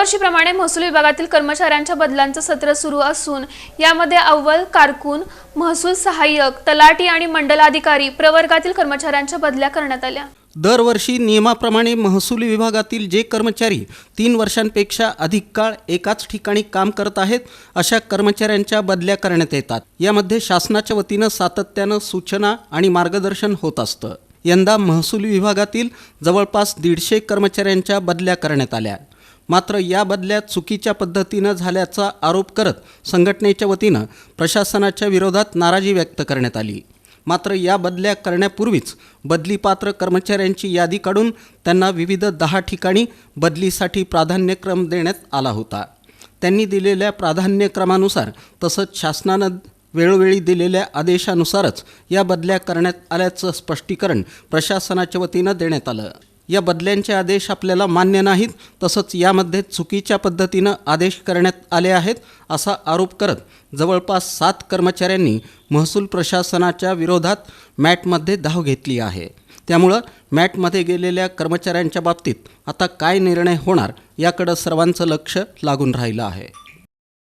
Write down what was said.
दरवर्षीप्रमाणे महसूल विभागातील कर्मचाऱ्यांच्या बदलांचं सत्र सुरू असून यामध्ये अव्वल कारकून महसूल सहाय्यक तलाटी आणि मंडलाधिकारी प्रवर्गातील कर्मचाऱ्यांच्या बदल्या करण्यात आल्या. दरवर्षी नियमाप्रमाणे महसूल विभागातील जे कर्मचारी तीन वर्षांपेक्षा अधिक काळ एकाच ठिकाणी काम करत आहेत अशा कर्मचाऱ्यांच्या बदल्या करण्यात येतात. यामध्ये शासनाच्या वतीनं सातत्यानं सूचना आणि मार्गदर्शन होत असतं. यंदा महसूल विभागातील जवळपास दीडशे कर्मचाऱ्यांच्या बदल्या करण्यात आल्या. मात्र या बदल्या चुकीच्या पद्धतीनं झाल्याचा आरोप करत संघटनेच्या वतीनं प्रशासनाच्या विरोधात नाराजी व्यक्त करण्यात आली. मात्र या बदल्या करण्यापूर्वीच बदलीपात्र कर्मचाऱ्यांची यादी काढून त्यांना विविध दहा ठिकाणी बदलीसाठी प्राधान्यक्रम देण्यात आला होता. त्यांनी दिलेल्या प्राधान्यक्रमानुसार तसंच शासनानं वेळोवेळी दिलेल्या आदेशानुसारच या बदल्या करण्यात आल्याचं स्पष्टीकरण प्रशासनाच्या वतीनं देण्यात आलं. या बदल्यांचे आदेश आपल्याला मान्य नाहीत तसंच यामध्ये चुकीच्या पद्धतीनं आदेश करण्यात आले आहेत असा आरोप करत जवळपास सात कर्मचाऱ्यांनी महसूल प्रशासनाच्या विरोधात मॅटमध्ये धाव घेतली आहे. त्यामुळं मॅटमध्ये गेलेल्या कर्मचाऱ्यांच्या बाबतीत आता काय निर्णय होणार याकडं सर्वांचं लक्ष लागून राहिलं आहे.